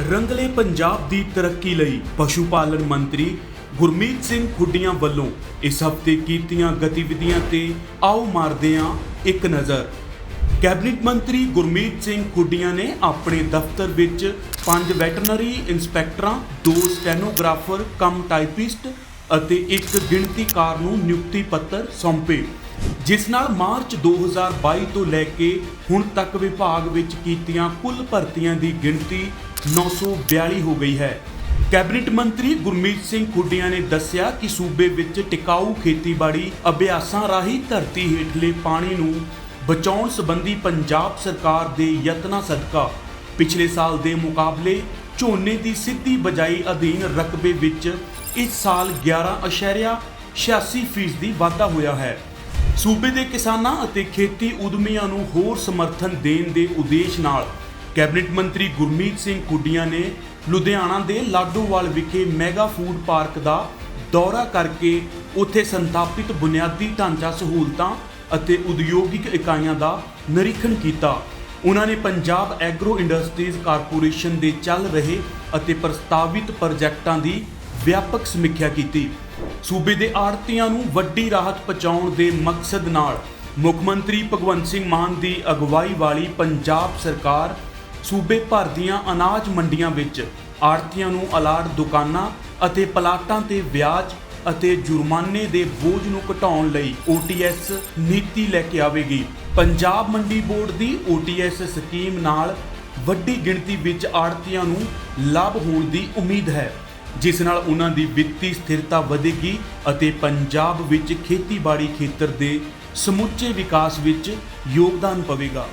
ਰੰਗਲੇ ਪੰਜਾਬ ਦੀ ਤਰੱਕੀ ਲਈ ਪਸ਼ੂ ਪਾਲਣ ਮੰਤਰੀ ਗੁਰਮੀਤ ਸਿੰਘ ਖੁੱਡੀਆਂ ਵੱਲੋਂ ਇਸ ਹਫ਼ਤੇ ਕੀਤੀਆਂ ਗਤੀਵਿਧੀਆਂ ਤੇ ਆਓ ਮਾਰਦੇ ਹਾਂ ਇੱਕ ਨਜ਼ਰ। ਕੈਬਨਿਟ ਮੰਤਰੀ ਗੁਰਮੀਤ ਸਿੰਘ ਖੁੱਡੀਆਂ ਨੇ ਆਪਣੇ ਦਫ਼ਤਰ ਵਿੱਚ ਪੰਜ ਵੈਟਰਨਰੀ ਇੰਸਪੈਕਟਰਾਂ, ਦੋ ਸਟੈਨੋਗ੍ਰਾਫਰ, ਕਮ ਟਾਈਪਿਸਟ ਅਤੇ ਇੱਕ ਗਿਣਤੀਕਾਰ ਨੂੰ ਨਿਯੁਕਤੀ ਪੱਤਰ ਸੌਂਪੇ, ਜਿਸ ਨਾਲ ਮਾਰਚ 2022 ਤੋਂ ਲੈ ਕੇ ਹੁਣ ਤੱਕ ਵਿਭਾਗ ਵਿੱਚ ਕੀਤੀਆਂ ਕੁੱਲ ਭਰਤੀਆਂ ਦੀ ਗਿਣਤੀ 942 ਹੋ ਗਈ ਹੈ। ਕੈਬਨਿਟ ਮੰਤਰੀ ਗੁਰਮੀਤ ਸਿੰਘ ਖੁੱਡੀਆਂ ਨੇ ਦੱਸਿਆ ਕਿ ਸੂਬੇ ਵਿੱਚ ਟਿਕਾਊ ਖੇਤੀਬਾੜੀ ਅਭਿਆਸਾਂ ਰਾਹੀਂ ਧਰਤੀ ਹੇਠਲੇ ਪਾਣੀ ਨੂੰ ਬਚਾਉਣ ਸੰਬੰਧੀ ਪੰਜਾਬ ਸਰਕਾਰ ਦੇ ਯਤਨਾਂ ਸਦਕਾ ਪਿਛਲੇ ਸਾਲ ਦੇ ਮੁਕਾਬਲੇ ਝੋਨੇ ਦੀ ਸਿੱਧੀ ਬਜਾਈ ਅਧੀਨ ਰਕਬੇ ਵਿੱਚ ਇਸ ਸਾਲ 11.86 ਫੀਸਦੀ ਵਾਧਾ ਹੋਇਆ ਹੈ। ਸੂਬੇ ਦੇ ਕਿਸਾਨਾਂ ਅਤੇ ਖੇਤੀ ਉਦਮੀਆਂ ਨੂੰ ਹੋਰ ਸਮਰਥਨ ਦੇਣ ਦੇ ਉਦੇਸ਼ ਨਾਲ ਕੈਬਨਿਟ ਮੰਤਰੀ ਗੁਰਮੀਤ ਸਿੰਘ ਕੁੱਡੀਆਂ ਨੇ ਲੁਧਿਆਣਾ ਦੇ ਲਾਡੋਵਾਲ ਵਿਖੇ ਮੈਗਾ ਫੂਡ ਪਾਰਕ ਦਾ ਦੌਰਾ ਕਰਕੇ ਉੱਥੇ ਸੰਥਾਪਿਤ ਬੁਨਿਆਦੀ ਢਾਂਚਾ ਸਹੂਲਤਾਂ ਅਤੇ ਉਦਯੋਗਿਕ ਇਕਾਈਆਂ ਦਾ ਨਿਰੀਖਣ ਕੀਤਾ। ਉਹਨਾਂ ਨੇ ਪੰਜਾਬ ਐਗਰੋ ਇੰਡਸਟਰੀਜ਼ ਕਾਰਪੋਰੇਸ਼ਨ ਦੇ ਚੱਲ ਰਹੇ ਅਤੇ ਪ੍ਰਸਤਾਵਿਤ ਪ੍ਰੋਜੈਕਟਾਂ ਦੀ ਵਿਆਪਕ ਸਮੀਖਿਆ ਕੀਤੀ। ਸੂਬੇ ਦੇ ਆੜਤੀਆਂ ਨੂੰ ਵੱਡੀ ਰਾਹਤ ਪਹੁੰਚਾਉਣ ਦੇ ਮਕਸਦ ਨਾਲ ਮੁੱਖ ਮੰਤਰੀ ਭਗਵੰਤ ਸਿੰਘ ਮਾਨ ਦੀ ਅਗਵਾਈ ਵਾਲੀ ਪੰਜਾਬ ਸਰਕਾਰ ਸੂਬੇ ਭਰ ਦੀਆਂ ਅਨਾਜ ਮੰਡੀਆਂ ਵਿੱਚ ਆੜਤੀਆਂ ਨੂੰ ਅਲਾਟ ਦੁਕਾਨਾਂ ਅਤੇ ਪਲਾਟਾਂ ਤੇ ਵਿਆਜ ਅਤੇ ਜੁਰਮਾਨੇ ਦੇ ਬੋਝ ਨੂੰ ਘਟਾਉਣ ਲਈ OTS ਨੀਤੀ ਲੈ ਕੇ ਆਵੇਗੀ। ਪੰਜਾਬ ਮੰਡੀ ਬੋਰਡ ਦੀ OTS ਸਕੀਮ ਨਾਲ ਵੱਡੀ ਗਿਣਤੀ ਵਿੱਚ ਆੜਤੀਆਂ ਨੂੰ ਲਾਭ ਹੋਣ ਦੀ ਉਮੀਦ ਹੈ, ਜਿਸ ਨਾਲ ਉਹਨਾਂ ਦੀ ਵਿੱਤੀ ਸਥਿਰਤਾ ਵਧੇਗੀ ਅਤੇ ਪੰਜਾਬ ਵਿੱਚ ਖੇਤੀਬਾੜੀ ਖੇਤਰ ਦੇ ਸਮੁੱਚੇ ਵਿਕਾਸ ਵਿੱਚ ਯੋਗਦਾਨ ਪਵੇਗਾ।